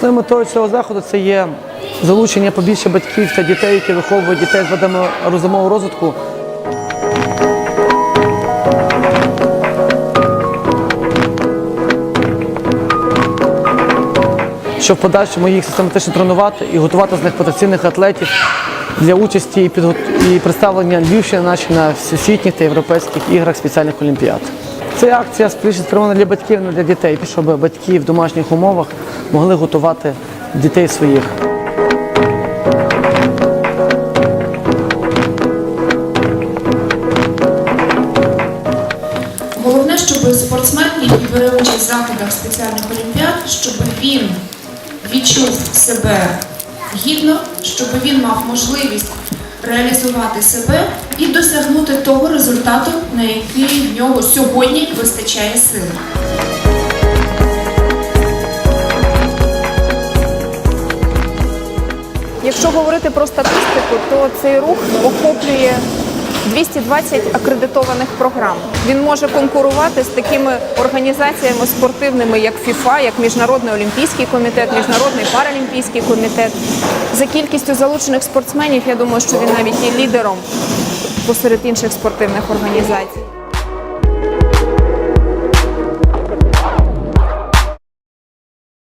Основною метою цього заходу це є залучення побільше батьків та дітей, які виховують дітей з вадами розумового розвитку. Щоб в подальшому їх систематично тренувати і готувати з них потенційних атлетів для участі і, представлення Львівщини наші на всесвітніх та європейських іграх спеціальних олімпіад. Це акція більше спрямована для батьків, не для дітей, щоб батьки в домашніх умовах могли готувати дітей своїх. Головне, щоб спортсмен, який бере участь в заходах спеціальних олімпіад, щоб він відчув себе гідно, щоб він мав можливість реалізувати себе і досягнути того результату, на який в нього сьогодні вистачає сили. Якщо говорити про статистику, то цей рух охоплює 220 акредитованих програм. Він може конкурувати з такими організаціями спортивними, як ФІФА, як Міжнародний олімпійський комітет, Міжнародний паралімпійський комітет. За кількістю залучених спортсменів, я думаю, що він навіть є лідером посеред інших спортивних організацій.